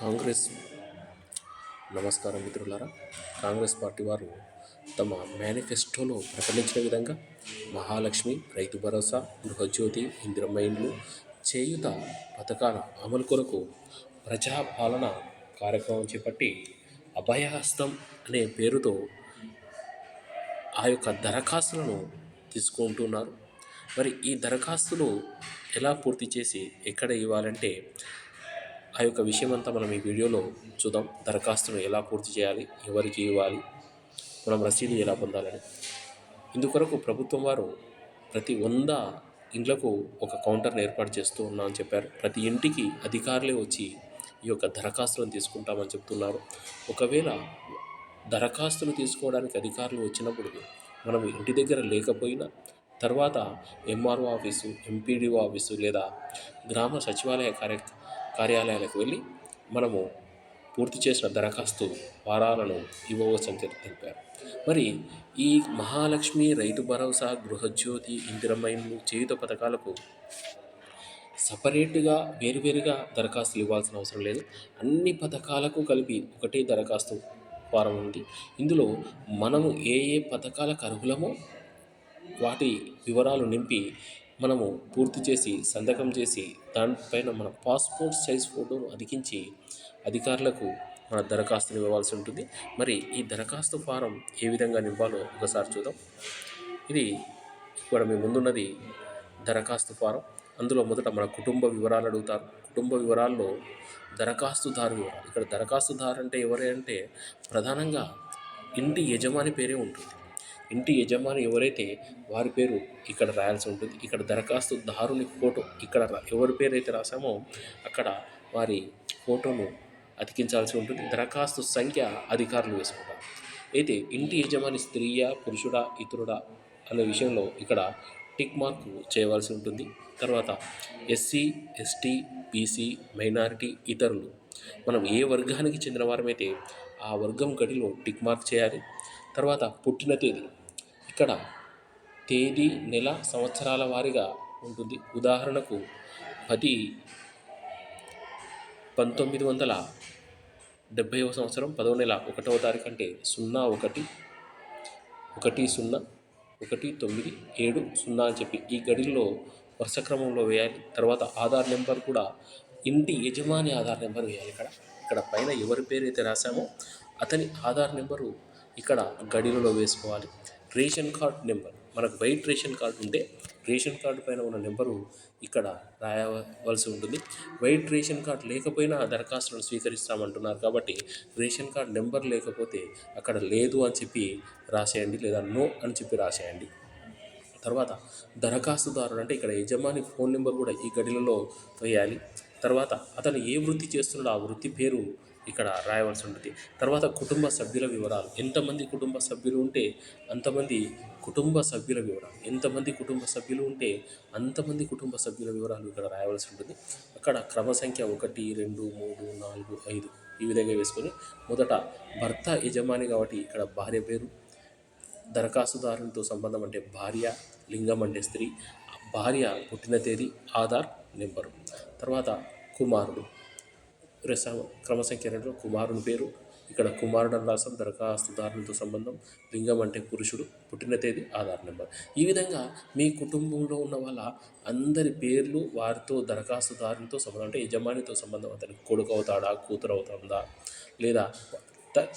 కాంగ్రెస్ నమస్కారం మిత్రులారా కాంగ్రెస్ పార్టీ వారు తమ మేనిఫెస్టోలో ప్రకటించిన విధంగా మహాలక్ష్మి రైతు భరోసా గృహజ్యోతి ఇందిరమ్మ ఇండ్లు చేయుత పథకాల అమలు కొరకు ప్రజాపాలన కార్యక్రమం చేపట్టి అభయహస్తం అనే పేరుతో ఆ యొక్క దరఖాస్తులను తీసుకుంటున్నారు. మరి ఈ దరఖాస్తులు ఎలా పూర్తి చేసి ఎక్కడ ఇవ్వాలంటే ఆ యొక్క విషయం అంతా మనం ఈ వీడియోలో చూద్దాం. దరఖాస్తును ఎలా పూర్తి చేయాలి? ఎవరికి ఇవ్వాలి? మనం రసీదు ఎలా పొందాలని? ఇందుకొరకు ప్రభుత్వం వారు ప్రతి వంద ఇండ్లకు ఒక కౌంటర్ని ఏర్పాటు చేస్తూ ఉన్నా అని చెప్పారు. ప్రతి ఇంటికి అధికారులే వచ్చి ఈ యొక్క దరఖాస్తులను తీసుకుంటామని చెప్తున్నారు. ఒకవేళ దరఖాస్తులు తీసుకోవడానికి అధికారులు వచ్చినప్పుడు మనం ఇంటి దగ్గర లేకపోయినా తర్వాత ఎంఆర్ఓ ఆఫీసు ఎంపీడీఓ ఆఫీసు లేదా గ్రామ సచివాలయ కార్య కార్యాలయాలకు వెళ్ళి మనము పూర్తి చేసిన దరఖాస్తు వారాలను ఇవ్వవచ్చని తెలిపారు. మరి ఈ మహాలక్ష్మి రైతు భరోసా గృహజ్యోతి ఇందిరమైన చేయుత పథకాలకు సపరేట్గా వేరువేరుగా దరఖాస్తులు ఇవ్వాల్సిన అవసరం లేదు. అన్ని పథకాలకు కలిపి ఒకటే దరఖాస్తు ఫారం ఉంది. ఇందులో మనము ఏ ఏ పథకాలకు అర్హులమో వాటి వివరాలు నింపి మనము పూర్తి చేసి సంతకం చేసి దానిపైన మన పాస్పోర్ట్ సైజ్ ఫోటోను అతికించి అధికారులకు మన దరఖాస్తును ఇవ్వాల్సి ఉంటుంది. మరి ఈ దరఖాస్తు ఫారం ఏ విధంగా నింపాలో ఒకసారి చూద్దాం. ఇది ఇక్కడ మీ ముందున్నది దరఖాస్తు ఫారం. అందులో మొదట మన కుటుంబ వివరాలు అడుగుతారు. కుటుంబ వివరాల్లో దరఖాస్తుదారు వివరాలు ఇక్కడ దరఖాస్తుదారు అంటే ఎవరే అంటే ప్రధానంగా ఇంటి యజమాని పేరే ఉంటుంది. ఇంటి యజమాని ఎవరైతే వారి పేరు ఇక్కడ రాయాల్సి ఉంటుంది. ఇక్కడ దరఖాస్తు దారుని ఫోటో ఇక్కడ ఎవరి పేరు అయితే రాసామో అక్కడ వారి ఫోటోను అతికించాల్సి ఉంటుంది. దరఖాస్తు సంఖ్య అధికారులు వేసుకుంటారు. అయితే ఇంటి యజమాని స్త్రీయా పురుషుడా ఇతరుడా అనే విషయంలో ఇక్కడ టిక్ మార్క్ చేయవలసి ఉంటుంది. తర్వాత ఎస్సీ ఎస్టీ బీసీ మైనారిటీ ఇతరులు. మనం ఏ వర్గానికి చెందిన వారమైతే ఆ వర్గం గడిలో టిక్ మార్క్ చేయాలి. తర్వాత పుట్టిన తేదీ. ఇక్కడ తేదీ నెల సంవత్సరాల వారీగా ఉంటుంది. ఉదాహరణకు పది పంతొమ్మిది వందల డెబ్భైవ సంవత్సరం పదవ నెల ఒకటవ తారీఖు అంటే సున్నా ఒకటి ఒకటి సున్నా ఒకటి తొమ్మిది ఏడు సున్నా అని చెప్పి ఈ గడిలో వరుస క్రమంలో వేయాలి. తర్వాత ఆధార్ నెంబర్ కూడా ఇంటి యజమాని ఆధార్ నెంబర్ వేయాలి ఇక్కడ. ఇక్కడ పైన ఎవరి పేరు అయితే రాసామో అతని ఆధార్ నెంబరు ఇక్కడ గడిలలో వేసుకోవాలి. Ration card number. మనకు వైట్ రేషన్ కార్డు ఉంటే రేషన్ కార్డు పైన ఉన్న నెంబరు ఇక్కడ రాయవలసి ఉంటుంది. వైట్ రేషన్ కార్డు లేకపోయినా దరఖాస్తులను స్వీకరిస్తామంటున్నారు కాబట్టి రేషన్ కార్డు నెంబర్ లేకపోతే అక్కడ లేదు అని చెప్పి రాసేయండి లేదా నో అని చెప్పి రాసేయండి. తర్వాత దరఖాస్తుదారుడు అంటే ఇక్కడ యజమాని ఫోన్ నెంబర్ కూడా ఈ గడిలలో వేయాలి. తర్వాత అతను ఏ వృత్తి చేస్తున్నాడో ఆ వృత్తి పేరు ఇక్కడ రాయవలసి ఉంటుంది. తర్వాత కుటుంబ సభ్యుల వివరాలు. ఎంతమంది కుటుంబ సభ్యులు ఉంటే అంతమంది కుటుంబ సభ్యుల వివరాలు. ఎంతమంది కుటుంబ సభ్యులు ఉంటే అంతమంది కుటుంబ సభ్యుల వివరాలు ఇక్కడ రాయవలసి ఉంటుంది. అక్కడ క్రమ సంఖ్య ఒకటి రెండు మూడు నాలుగు ఐదు ఈ విధంగా వేసుకొని మొదట భర్త యజమాని కాబట్టి ఇక్కడ భార్య పేరు దరఖాస్తుదారునితో సంబంధం అంటే భార్య లింగం అంటే స్త్రీ భార్య పుట్టిన తేదీ ఆధార్ నెంబరు. తర్వాత కుమారుడు. రెస క్రమసంఖ్య రెండు కుమారుని పేరు. ఇక్కడ కుమారుడు రాసం దరఖాస్తుదారునితో సంబంధం లింగం అంటే పురుషుడు పుట్టిన తేదీ ఆధార్ నెంబర్. ఈ విధంగా మీ కుటుంబంలో ఉన్న వాళ్ళ అందరి పేర్లు వారితో దరఖాస్తుదారునితో సంబంధం అంటే యజమానితో సంబంధం అతనికి కొడుకు అవుతాడా కూతురు అవుతుందా లేదా త-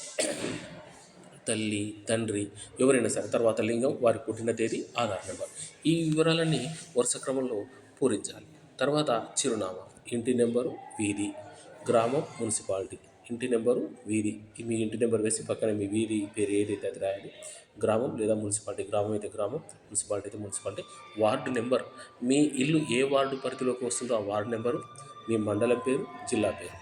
తల్లి తండ్రి ఎవరైనా సరే తర్వాత లింగం వారి పుట్టిన తేదీ ఆధార్ నెంబర్. ఈ వివరాలన్నీ వరుస క్రమంలో పూరించాలి. తర్వాత చిరునామా ఇంటి నెంబరు వీధి. గ్రామం మున్సిపాలిటీ. ఇంటి నెంబరు వీధి. మీ ఇంటి నెంబర్ వేసి పక్కన మీ వీధి పేరు ఏదైతే అది రాయాలి. గ్రామం లేదా మున్సిపాలిటీ. గ్రామం అయితే గ్రామం మున్సిపాలిటీ అయితే మున్సిపాలిటీ. Ward number. మీ ఇల్లు ఏ వార్డు పరిధిలోకి వస్తుందో ఆ వార్డు నెంబరు మీ మండలం పేరు జిల్లా పేరు.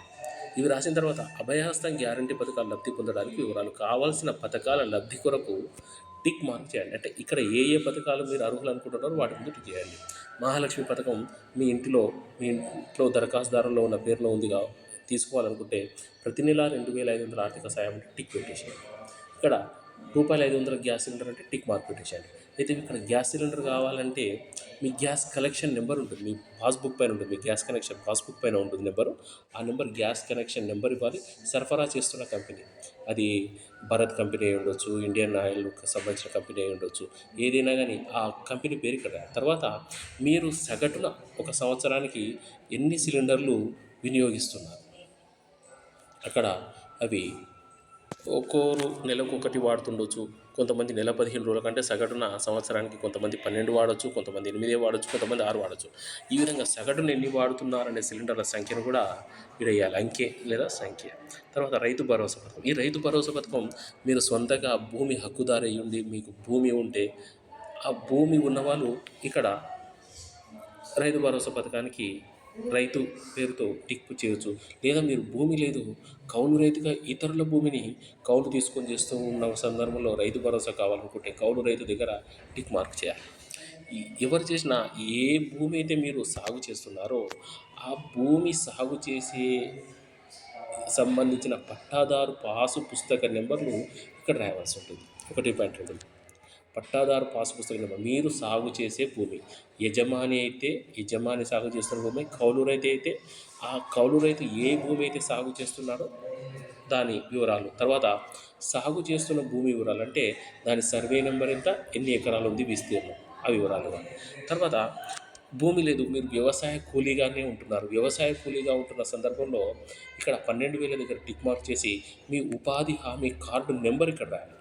ఇవి రాసిన తర్వాత అభయహస్తం గ్యారంటీ పథకాలు లబ్ధి పొందడానికి వివరాలు కావాల్సిన పథకాల లబ్ధి కొరకు టిక్ మార్క్ చేయండి. అంటే ఇక్కడ ఏ ఏ పథకాలు మీరు అర్హులు అనుకుంటున్నారో వాటి ముందు టిక్ చేయండి. మహాలక్ష్మి పథకం మీ ఇంటిలో మీ ఇంట్లో దరఖాస్తుదారుల్లో ఉన్న పేరులో ఉందిగా తీసుకోవాలనుకుంటే ప్రతి నెల రెండు వేల ఐదు వందల ఆర్థిక సాయం అంటే టిక్ పెట్టేసేయండి. ఇక్కడ రూపాయలు ఐదు వందల గ్యాస్ సిలిండర్ అంటే టిక్ మార్క్ పెట్టేసేయండి. అయితే ఇక్కడ గ్యాస్ సిలిండర్ కావాలంటే మీ గ్యాస్ కలెక్షన్ నెంబర్ ఉంటుంది. మీ పాస్బుక్ పైన ఉంటుంది. మీ గ్యాస్ కనెక్షన్ పాస్బుక్ పైన ఉంటుంది నెంబరు. ఆ నెంబర్ గ్యాస్ కనెక్షన్ నెంబర్ ఇవ్వాలి. సరఫరా చేస్తున్న కంపెనీ. అది భారత్ కంపెనీ అయి ఉండొచ్చు ఇండియన్ ఆయిల్ సంబంధించిన కంపెనీ అయి ఉండొచ్చు. ఏదైనా కానీ ఆ కంపెనీ పేరు ఇక్కడ. తర్వాత మీరు సగటున ఒక సంవత్సరానికి ఎన్ని సిలిండర్లు వినియోగిస్తున్నారు? అక్కడ అవి ఒక్కోరు నెలకొకటి వాడుతుండొచ్చు. కొంతమంది నెల పదిహేను రోజుల కంటే సగటున సంవత్సరానికి కొంతమంది పన్నెండు వాడచ్చు కొంతమంది ఎనిమిదే వాడచ్చు కొంతమంది ఆరు వాడచ్చు. ఈ విధంగా సగటున ఎన్ని వాడుతున్నారనే సిలిండర్ల సంఖ్యను కూడా ఇడేయాలి అంకె లేదా సంఖ్య. తర్వాత రైతు భరోసా పథకం. ఈ రైతు భరోసా పథకం మీరు సొంతగా భూమి హక్కుదారి ఉండి మీకు భూమి ఉంటే ఆ భూమి ఉన్నవాళ్ళు ఇక్కడ రైతు భరోసా పథకానికి రైతు పేరుతో టిక్కు చేయొచ్చు లేదా మీరు భూమి లేదు కౌలు రైతుగా ఇతరుల భూమిని కౌలు తీసుకొని చేస్తూ ఉన్న సందర్భంలో రైతు భరోసా కావాలనుకుంటే కౌలు రైతు దగ్గర టిక్ మార్క్ చేయాలి. ఎవరు చేసిన ఏ భూమి అయితే మీరు సాగు చేస్తున్నారో ఆ భూమి సాగు చేసే సంబంధించిన పట్టాదారు పాసు పుస్తక నెంబర్లు ఇక్కడ రాయవలసి ఉంటుంది. ఒకటి పాయింట్ రెండు. పట్టాదారు పాసు పుస్తకం మీరు సాగు చేసే భూమి. యజమాని అయితే యజమాని సాగు చేస్తున్న భూమి కౌలు రైతు అయితే ఆ కౌలు రైతు ఏ భూమి అయితే సాగు చేస్తున్నాడో దాని వివరాలు. తర్వాత సాగు చేస్తున్న భూమి వివరాలు అంటే దాని సర్వే నెంబర్ ఎంత ఎన్ని ఎకరాలు ఉంది విస్తీర్ణం ఆ వివరాలు. తర్వాత భూమి లేదు మీరు వ్యవసాయ కూలీగానే ఉంటున్నారు. వ్యవసాయ కూలీగా ఉంటున్న సందర్భంలో ఇక్కడ పన్నెండు వేల దగ్గర టిక్ మార్క్ చేసి మీ ఉపాధి హామీ కార్డు నెంబర్ ఇక్కడ రాయాలి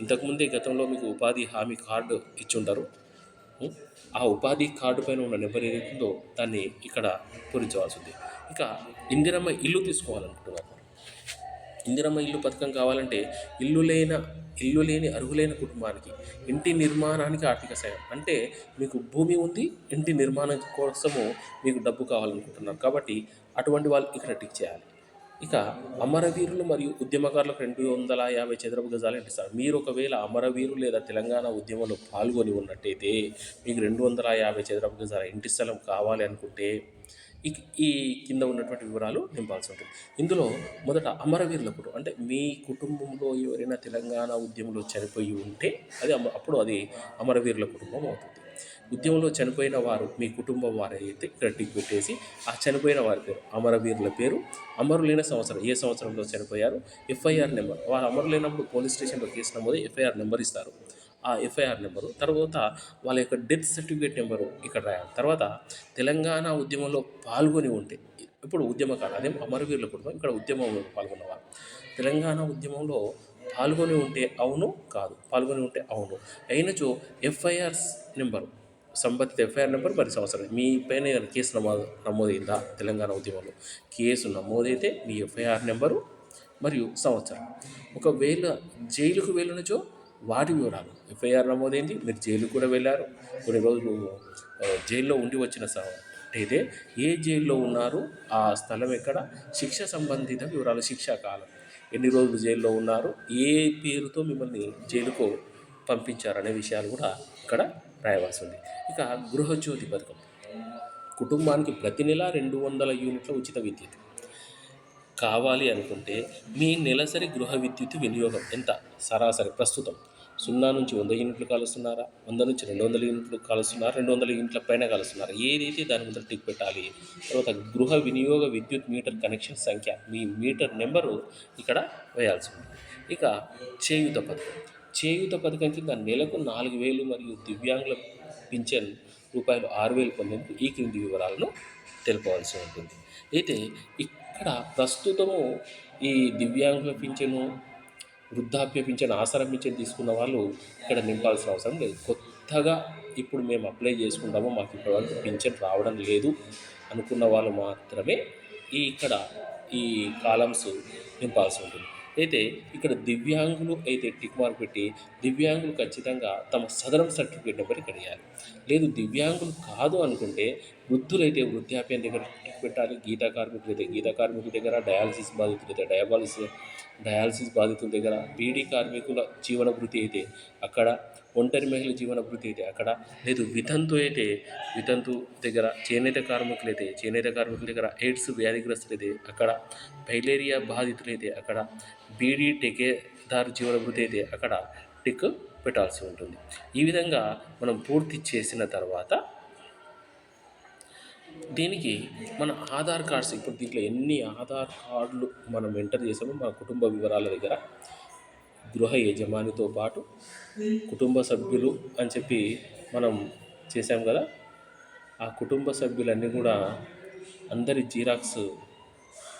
ఇంతకుముందే గతంలో మీకు ఉపాధి హామీ కార్డు ఇచ్చుంటారు ఉం? ఆ ఉపాధి కార్డు పైన ఉన్న నెంబర్ ఏదైతుందో దాన్ని ఇక్కడ పూరించవలసి ఉంది ఇక ఇందిరమ్మ ఇల్లు తీసుకోవాలనుకుంటున్నారు. ఇందిరమ్మ ఇల్లు పథకం కావాలంటే ఇల్లు లేన ఇల్లు లేని అర్హులైన కుటుంబానికి ఇంటి నిర్మాణానికి ఆర్థిక సాయం. అంటే మీకు భూమి ఉంది ఇంటి నిర్మాణం కోసము మీకు డబ్బు కావాలనుకుంటున్నారు. కాబట్టి అటువంటి వాళ్ళు ఇక్కడ టిక్ చేయాలి. ఇక అమరవీరులు మరియు ఉద్యమకారులకు రెండు వందల యాభై చదరపు గజాలు ఇస్తారు మీరు ఒకవేళ అమరవీరులు లేదా తెలంగాణ ఉద్యమంలో పాల్గొని ఉన్నట్టయితే మీకు రెండు వందల యాభై చదరపు గజాల ఇంటి స్థలం కావాలి అనుకుంటే ఈ ఈ కింద ఉన్నటువంటి వివరాలు నింపాల్సి ఉంటుంది. ఇందులో మొదట అమరవీరుల కుటుంబం అంటే మీ కుటుంబంలో ఎవరైనా తెలంగాణ ఉద్యమంలో చనిపోయి ఉంటే అది అప్పుడు అది అమరవీరుల కుటుంబం అవుతుంది. ఉద్యమంలో చనిపోయిన వారు మీ కుటుంబం వారైతే ఇక్కడ టిక్ పెట్టేసి ఆ చనిపోయిన వారి పేరు అమరవీరుల పేరు అమరులైన సంవత్సరం ఏ సంవత్సరంలో చనిపోయారు ఎఫ్ఐఆర్ నెంబర్ వారు అమరులైనప్పుడు పోలీస్ స్టేషన్లో కేసు నమోదు ఎఫ్ఐఆర్ నెంబర్ ఇస్తారు. ఆ ఎఫ్ఐఆర్ నెంబరు తర్వాత వాళ్ళ యొక్క డెత్ సర్టిఫికేట్ నెంబరు ఇక్కడ రాయాలి. తర్వాత తెలంగాణ ఉద్యమంలో పాల్గొని ఉంటే ఇప్పుడు ఉద్యమకారు అదే అమరవీరుల కుటుంబం ఇక్కడ ఉద్యమంలో పాల్గొన్నవారు. తెలంగాణ ఉద్యమంలో పాల్గొని ఉంటే అవును కాదు పాల్గొని ఉంటే అవును. అయినచో ఎఫ్ఐఆర్ నెంబరు సంబంధిత ఎఫ్ఐఆర్ నెంబర్ మరి సంవత్సరం. మీ పైన ఏదైనా కేసు నమోదు నమోదైందా తెలంగాణ ఉద్యమంలో? కేసు నమోదైతే మీ ఎఫ్ఐఆర్ నెంబరు మరియు సంవత్సరం. ఒకవేళ జైలుకు వెళ్ళినచో వాటి వివరాలు. ఎఫ్ఐఆర్ నమోదైంది మీరు జైలు కూడా వెళ్ళారు. కొన్ని రోజులు జైల్లో ఉండి వచ్చిన అయితే ఏ జైల్లో ఉన్నారు ఆ స్థలం ఎక్కడ శిక్ష సంబంధిత వివరాలు శిక్షా కాలం. ఎన్ని రోజులు జైల్లో ఉన్నారు ఏ పేరుతో మిమ్మల్ని జైలుకు పంపించారనే విషయాలు కూడా ఇక్కడ రాయవలసి ఉంది ఇక గృహజ్యోతి పథకం. కుటుంబానికి ప్రతి నెల రెండు వందల యూనిట్ల ఉచిత విద్యుత్. కావాలి అనుకుంటే మీ నెలసరి గృహ విద్యుత్ వినియోగం ఎంత? సరాసరి ప్రస్తుతం సున్నా నుంచి వంద యూనిట్లు కాలుస్తున్నారా? వంద నుంచి రెండు వందల యూనిట్లు కాలుస్తున్నారా? రెండు వందల యూనిట్ల పైన కాలుస్తున్నారా? ఏదైతే దాని ముందర టిక్ పెట్టాలి తర్వాత గృహ వినియోగ విద్యుత్ మీటర్ కనెక్షన్ సంఖ్య మీ మీటర్ నెంబరు ఇక్కడ వేయాల్సి ఉంది ఇక చేయుత పథకం. చేయూత పథకం కింద నెలకు నాలుగు వేలు మరియు దివ్యాంగుల పింఛన్ రూపాయలు ఆరు వేలు పొందేందుకు ఈ క్రింది వివరాలను తెలుపవలసి ఉంటుంది. అయితే ఇక్కడ ప్రస్తుతము ఈ దివ్యాంగుల పింఛను వృద్ధాప్య పింఛన్ ఆసరా పింఛన్ తీసుకున్న వాళ్ళు ఇక్కడ నింపాల్సిన అవసరం లేదు. కొత్తగా ఇప్పుడు మేము అప్లై చేసుకుంటామో మాకు ఇప్పటివరకు పింఛన్ రావడం లేదు అనుకున్న వాళ్ళు మాత్రమే ఈ ఇక్కడ ఈ కాలమ్స్ నింపాల్సి ఉంటుంది. అయితే ఇక్కడ దివ్యాంగులు అయితే టిక్ మార్క్ పెట్టి దివ్యాంగులు ఖచ్చితంగా తమ సదరం సర్టిఫికేట్ నెంబర్ ఇక్కడ ఇవ్వాలి లేదు దివ్యాంగులు కాదు అనుకుంటే వృద్ధులైతే వృద్ధాప్యం దగ్గర టిక్ పెట్టాలి. గీతా కార్మికులు అయితే గీతా కార్మికుల దగ్గర డయాలసిస్ బాధితులు అయితే డయాబాలిసిస్ డయాలసిస్ బాధితుల దగ్గర బీడీ కార్మికుల జీవన వృత్తి అయితే అక్కడ ఒంటరి మహిళ జీవన వృత్తి అయితే అక్కడ. లేదు వితంతు అయితే వితంతు దగ్గర చేనేత కార్మికులు అయితే చేనేత కార్మికుల దగ్గర ఎయిడ్స్ వ్యాధిగ్రస్తులు అయితే అక్కడ. ఫైలేరియా బాధితులు అయితే అక్కడ. బీడీ టెకేదారు జీవన భృతి అయితే అక్కడ టిక్ పెట్టాల్సి ఉంటుంది. ఈ విధంగా మనం పూర్తి చేసిన తర్వాత దీనికి మన ఆధార్ కార్డ్స్ ఇప్పుడు దీంట్లో ఎన్ని ఆధార్ కార్డులు మనం ఎంటర్ చేసామో మన కుటుంబ వివరాల దగ్గర గృహ యజమానితో పాటు కుటుంబ సభ్యులు అని చెప్పి మనం చేసాం కదా. ఆ కుటుంబ సభ్యులన్నీ కూడా అందరి జీరాక్స్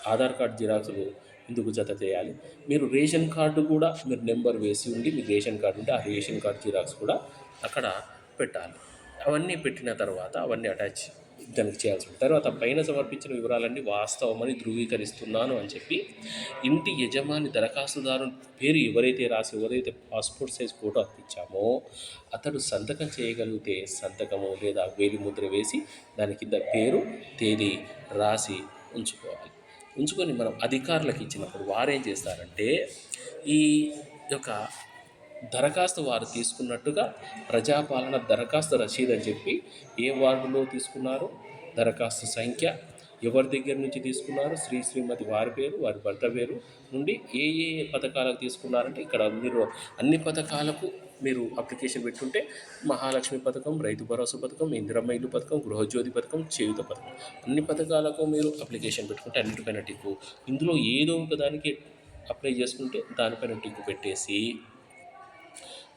ఆధార్ కార్డ్ జిరాక్స్లు ఇందుకు జత చేయాలి? మీరు రేషన్ కార్డు కూడా మీరు నెంబర్ వేసి ఉండి మీ రేషన్ కార్డు ఉంటే ఆ రేషన్ కార్డు జిరాక్స్ కూడా అక్కడ పెట్టాలి. అవన్నీ పెట్టిన తర్వాత అవన్నీ అటాచ్ దానికి చేయాల్సి ఉంటుంది. తర్వాత పైన సమర్పించిన వివరాలన్నీ వాస్తవమని ధృవీకరిస్తున్నాను అని చెప్పి ఇంటి యజమాని దరఖాస్తుదారు పేరు ఎవరైతే రాసి ఎవరైతే పాస్పోర్ట్ సైజ్ ఫోటో అర్పించామో అతడు సంతకం చేయగలిగితే సంతకము లేదా వేలిముద్ర వేసి దాని కింద పేరు తేదీ రాసి ఉంచుకోవాలి. ఉంచుకొని మనం అధికారులకు ఇచ్చినప్పుడు వారేం చేస్తారంటే ఈ యొక్క దరఖాస్తు వారు తీసుకున్నట్టుగా ప్రజాపాలన దరఖాస్తు రసీదు అని చెప్పి ఏ వార్డులో తీసుకున్నారు దరఖాస్తు సంఖ్య ఎవరి దగ్గర నుంచి తీసుకున్నారు శ్రీ శ్రీమతి వారి పేరు వారి భర్త పేరు నుండి ఏ ఏ పథకాలకు తీసుకున్నారంటే ఇక్కడ మీరు అన్ని పథకాలకు మీరు అప్లికేషన్ పెట్టుంటే మహాలక్ష్మి పథకం రైతు భరోసా పథకం ఇందిరమ్మ ఇల్లు పథకం గృహజ్యోతి పథకం చేయుత పథకం. అన్ని పథకాలకు మీరు అప్లికేషన్ పెట్టుకుంటే అన్నిటిపైన టిక్కు. ఇందులో ఏదో ఒక దానికి అప్లై చేసుకుంటే దానిపైన టిక్కు పెట్టేసి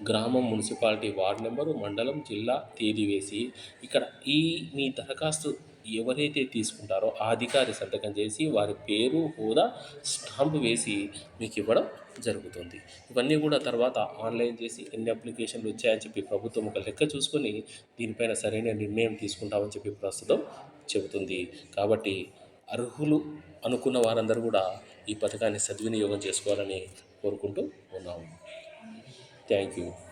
గ్రామం మున్సిపాలిటీ వార్డు నెంబరు మండలం జిల్లా తేదీ వేసి ఇక్కడ ఈ మీ దరఖాస్తు ఎవరైతే తీసుకుంటారో ఆ అధికారి సంతకం చేసి వారి పేరు హోదా స్టాంపు వేసి మీకు ఇవ్వడం జరుగుతుంది. ఇవన్నీ కూడా తర్వాత ఆన్లైన్ చేసి ఎన్ని అప్లికేషన్లు వచ్చాయని చెప్పి ప్రభుత్వం ఒక లెక్క చూసుకొని దీనిపైన సరైన నిర్ణయం తీసుకుంటామని చెప్పి ప్రస్తుతం చెబుతుంది. కాబట్టి అర్హులు అనుకున్న వారందరూ కూడా ఈ పథకాన్ని సద్వినియోగం చేసుకోవాలని కోరుకుంటూ ఉన్నాము. Thank you.